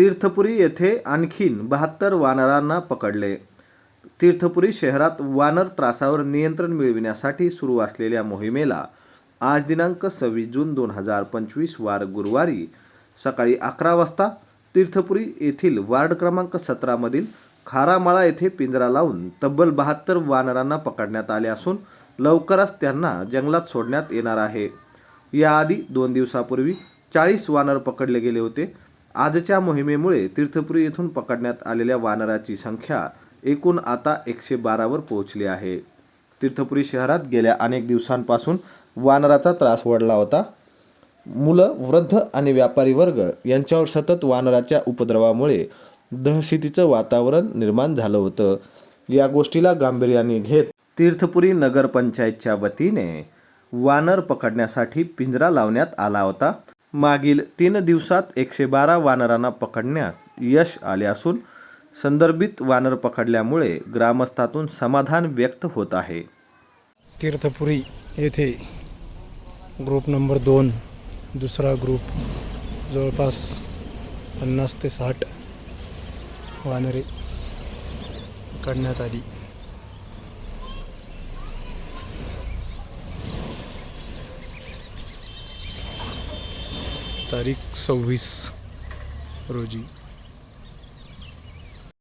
तीर्थपुरी येथे आणखीन बहात्तर वानरांना पकडले. तीर्थपुरी शहरात वानर त्रासावर नियंत्रण मिळविण्यासाठी सुरू असलेल्या मोहिमेला आज दिनांक सव्वीस जून दोन हजार पंचवीस वार गुरुवारी सकाळी अकरा वाजता तीर्थपुरी येथील वार्ड क्रमांक सतरामधील खारामाळा येथे पिंजरा लावून तब्बल बहात्तर वानरांना पकडण्यात आले असून लवकरच त्यांना जंगलात सोडण्यात येणार आहे. याआधी दोन दिवसापूर्वी चाळीस वानर पकडले गेले होते. आजच्या मोहिमेमुळे तीर्थपुरी येथून पकडण्यात आलेल्या वानराची संख्या एकूण आता एकशे बारावर पोहोचली आहे. तीर्थपुरी शहरात गेल्या अनेक दिवसांपासून वानराचा त्रास वाढला होता. मुलं वृद्ध आणि व्यापारी वर्ग यांच्यावर सतत वानराच्या उपद्रवामुळे दहशतीचं वातावरण निर्माण झालं होतं. या गोष्टीला गांभीर्याने घेत तीर्थपुरी नगरपंचायतच्या वतीने वानर पकडण्यासाठी पिंजरा लावण्यात आला होता. मागील तीन दिवसात एकशे बारा वानरांना पकडण्यात यश आले असून संदर्भित वानर पकडल्यामुळे ग्रामस्थातून समाधान व्यक्त होत आहे. तीर्थपुरी येथे ग्रुप नंबर दोन दुसरा ग्रुप जवळपास पन्नास ते साठ वानरे काढण्यात आली. तारीख सव्वीस रोजी.